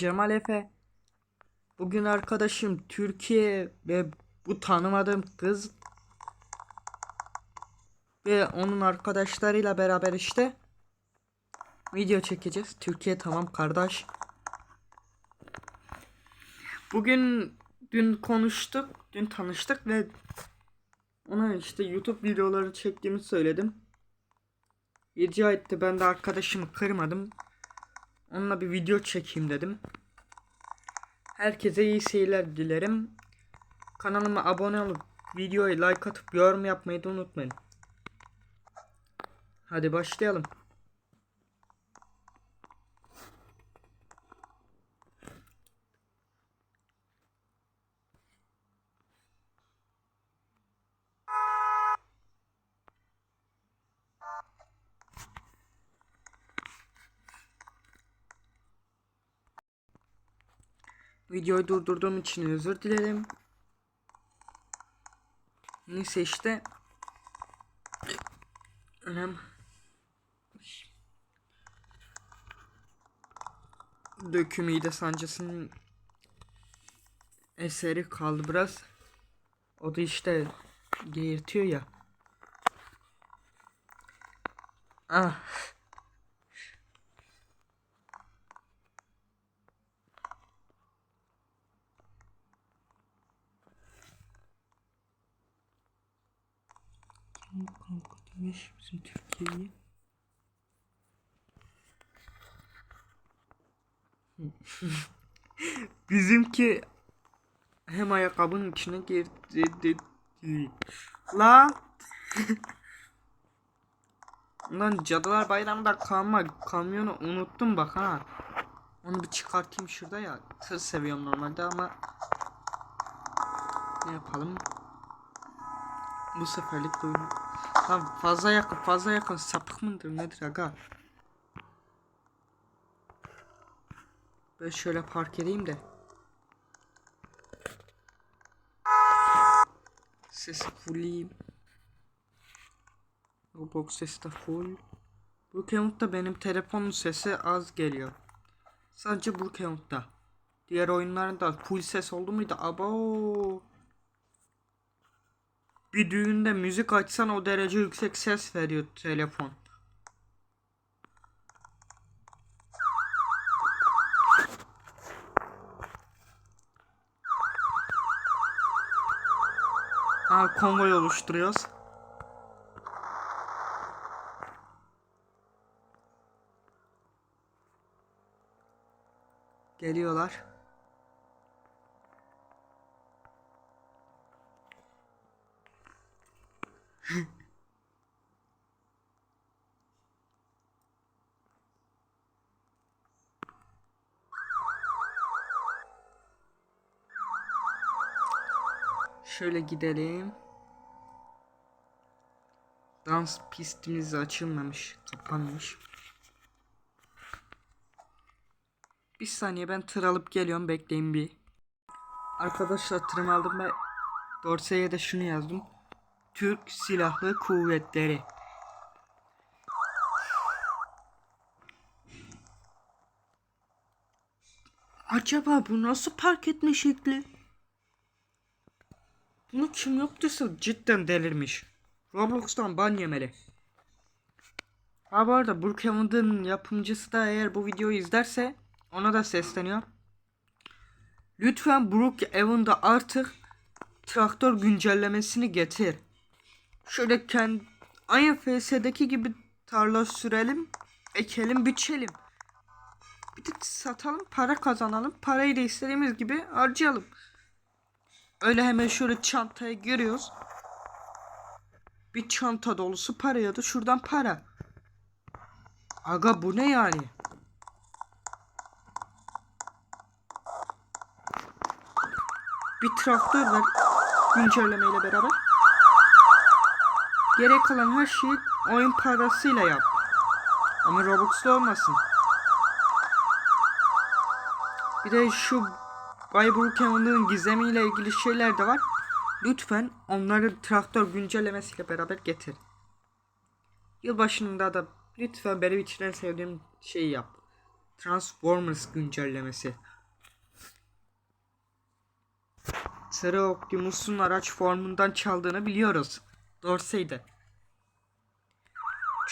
Cemal Efe. Bugün arkadaşım Türkiye ve bu tanımadığım kız ve onun arkadaşlarıyla beraber işte video çekeceğiz. Türkiye tamam kardeş. Bugün dün konuştuk, dün tanıştık ve ona işte YouTube videoları çektiğimi söyledim. Rica etti ben de arkadaşımı kırmadım. Onunla bir video çekeyim dedim. Herkese iyi seyirler dilerim. Kanalıma abone olup videoyu like atıp yorum yapmayı da unutmayın. Hadi başlayalım. Videoyu durdurduğum için özür dilerim. Neyse işte. Önem. Dökümü de sancısının eseri kaldı biraz. O da işte geğirtiyor ya. Ah. Kim kanka demiş bizim Türkiye'yi. Bizimki hem ayakkabının içine girdi. La. Lan Cadılar Bayramı'nda kalma kamyonu unuttum bak ha. Onu bir çıkartayım şurada ya. Tır seviyorum normalde ama ne yapalım? Bu seferlik duyma. Lan fazla yakın fazla yakın sapık mıdır nedir aga? Ben şöyle park edeyim de. Sesi fulleyim. Roblox sesi de full. Brookhaven'da benim telefonun sesi az geliyor. Sadece Brookhaven'da. Diğer oyunlarında full ses oldu muydu? Abo. Bir düğünde müzik açsan o derece yüksek ses veriyor telefon. Ha konvoy oluşturuyoruz. Geliyorlar. Şöyle gidelim. Dans pistimiz açılmamış, kapanmış. Bir saniye ben tır alıp geliyorum bekleyin bir. Arkadaşlar tırımı aldım ve dorseye de şunu yazdım. Türk Silahlı Kuvvetleri. Acaba bu nasıl park etme şekli? Bunu kim yaptıysa cidden delirmiş. Roblox'tan ban yemeli. Ha bu arada Brookhaven'ın yapımcısı da eğer bu videoyu izlerse ona da sesleniyor. Lütfen Brookhaven'da artık traktör güncellemesini getir. Şöyle kendi aynı FS'deki gibi tarla sürelim, ekelim, biçelim. Bir de satalım, para kazanalım. Parayı da istediğimiz gibi harcayalım. Öyle hemen şöyle çantaya giriyoruz. Bir çanta dolusu para ya da şuradan para. Aga bu ne yani? Bir traktör var güncellemeyle beraber. Gerek kalan her şeyi oyun parasıyla yap. Ama Robux'ta olmasın. Bir de şu Bay Brookhaven'ın gizemiyle ilgili şeyler de var. Lütfen onları traktör güncellemesiyle beraber getir. Yılbaşında da lütfen benim için en sevdiğim şeyi yap. Transformers güncellemesi. Sarı Optimus'un araç formundan çaldığını biliyoruz. Dorsey'de.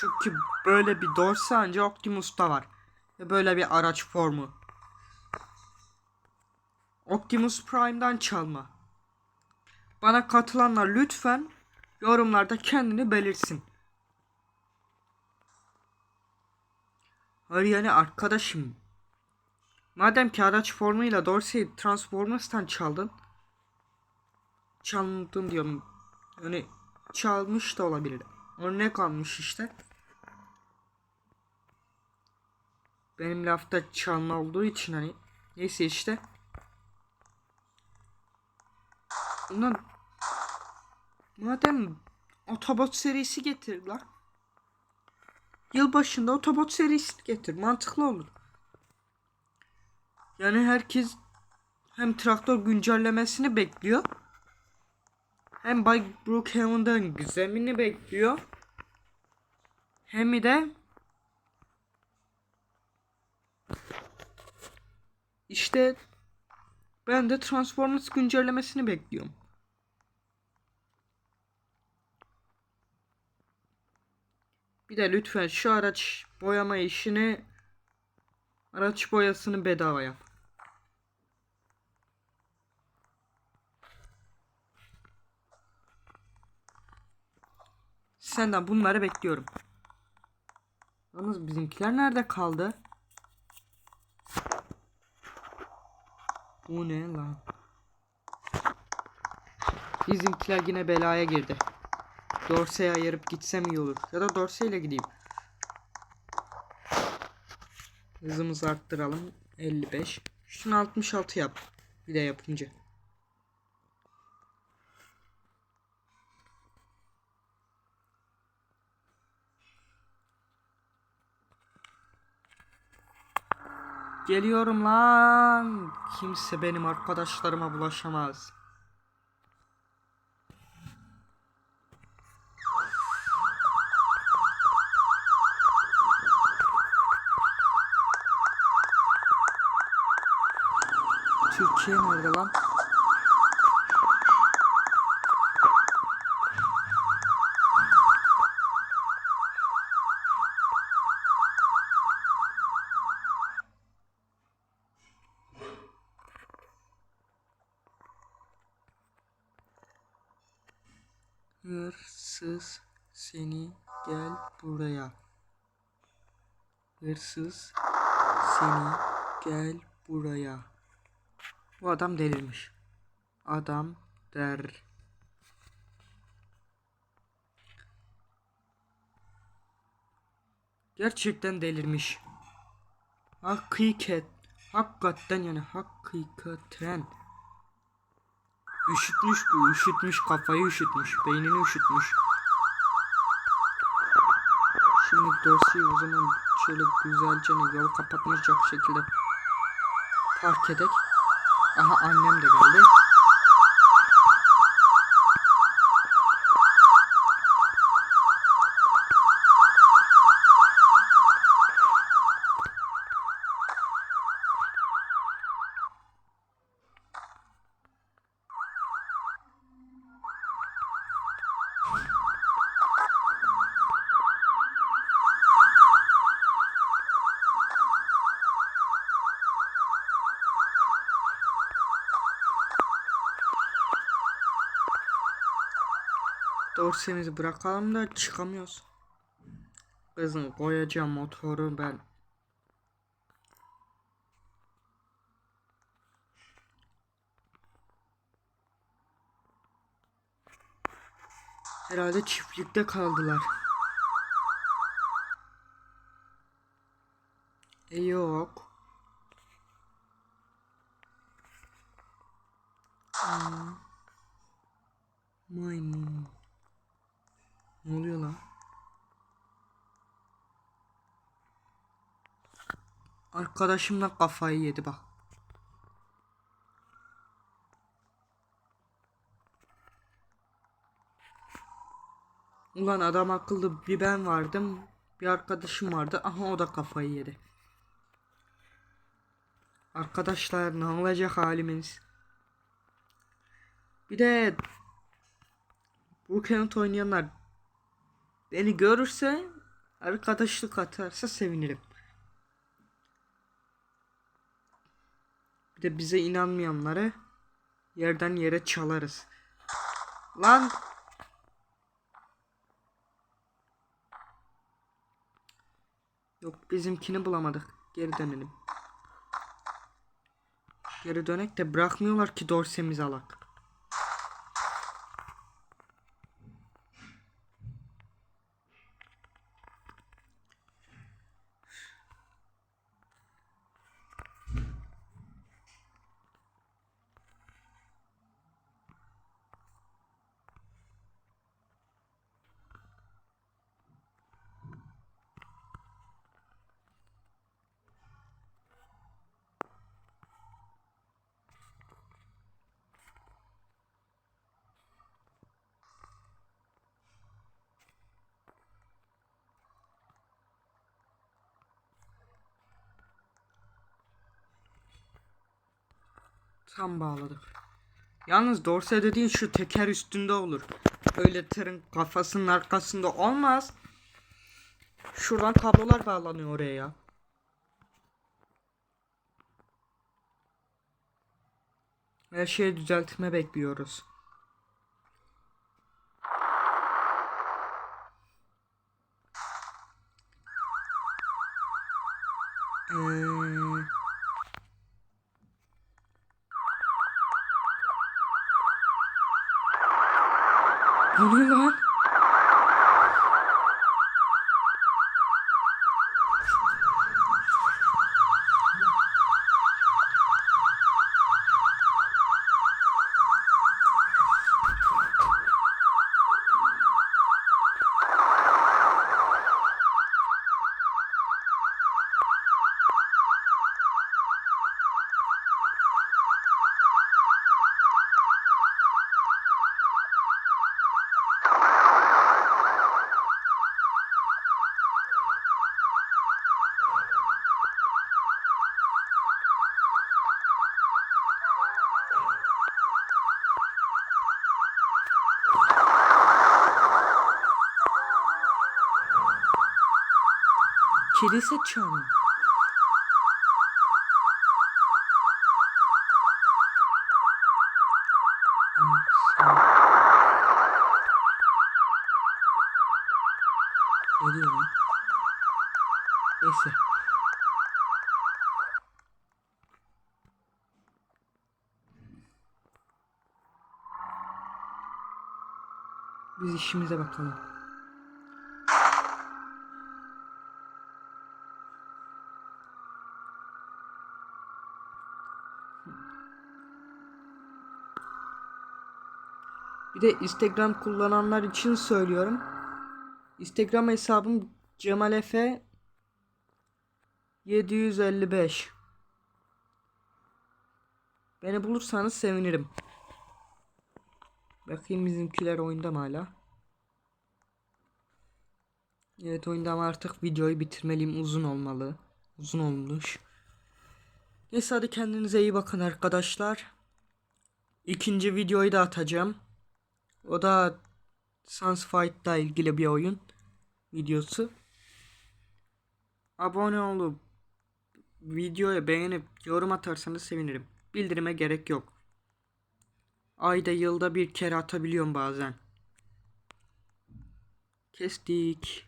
Çünkü böyle bir Dorsey ancak Optimus'ta var. Böyle bir araç formu. Optimus Prime'dan çalma. Bana katılanlar lütfen yorumlarda kendini belirsin. Hayır yani arkadaşım. Madem ki araç formuyla Dorsey'i Transformers'tan çaldın. Çaldın diyorum. Yani çalmış da olabilir. Örnek almış işte. Benim lafta çalma olduğu için hani. Neyse işte. Bundan madem Autobot serisi getir lan. Yılbaşında Autobot serisi getir. Mantıklı olur. Yani herkes hem traktör güncellemesini bekliyor. Hem Bay Brookhaven'dan gizemini bekliyor. Hem de işte ben de Transformers güncellemesini bekliyorum. Bir de lütfen şu araç boyama işini araç boyasını bedava yap. Senden bunları bekliyorum. Yalnız bizimkiler nerede kaldı? Bu ne lan? Bizimkiler yine belaya girdi. Dorsey'e ayırıp gitsem iyi olur. Ya da Dorsey ile gideyim. Hızımızı arttıralım. 55. Şunu 66 yap. Bir de yapınca. Geliyorum lan. Kimse benim arkadaşlarıma bulaşamaz. Türkiye nerede lan? Hırsız seni gel buraya. Hırsız seni gel buraya. Bu adam delirmiş. Adam der. Gerçekten delirmiş. Hakikat. Hakikaten yani hakikaten. Üşütmüş bu üşütmüş kafayı üşütmüş beynini üşütmüş. Şimdi Dorsey'i o zaman şöyle güzelce ne yol kapatmayacak şekilde park edek. Aha annem de geldi. Dorsemizi bırakalım da çıkamıyoruz. Kızım koyacağım motoru ben. Herhalde çiftlikte kaldılar. E yok. Aa, maymun. Ne oluyor lan? Arkadaşımla kafayı yedi bak. Ulan adam akıllı bir ben vardım. Bir arkadaşım vardı. Aha o da kafayı yedi. Arkadaşlar ne olacak halimiz? Bir de bu Kent oynayanlar beni görürse arkadaşlık atarsa sevinirim. Bir de bize inanmayanları yerden yere çalarız. Lan Yok bizimkini bulamadık. Geri dönelim. Geri dönek de bırakmıyorlar ki dorsemizi alak. Tam bağladık. Yalnız dorse dediğin şu teker üstünde olur. Öyle tırın kafasının arkasında olmaz. Şuradan kablolar bağlanıyor oraya ya. Her şeyi düzeltme bekliyoruz. Eee... Bu ne lan? Kilise çanı. Ne diyor lan? Neyse. Biz işimize bakalım. Bir de Instagram kullananlar için söylüyorum. Instagram hesabım Cemal Efe 755. Beni bulursanız sevinirim. Bakayım bizimkiler oyunda mı hala? Evet oyunda ama artık videoyu bitirmeliyim. Uzun olmalı. Uzun olmuş. Neyse hadi kendinize iyi bakın arkadaşlar. İkinci videoyu da atacağım. O da Sans Fight'la ilgili bir oyun videosu. Abone olup videoya beğenip yorum atarsanız sevinirim. Bildirime gerek yok. Ayda yılda bir kere atabiliyorum bazen. Kestik.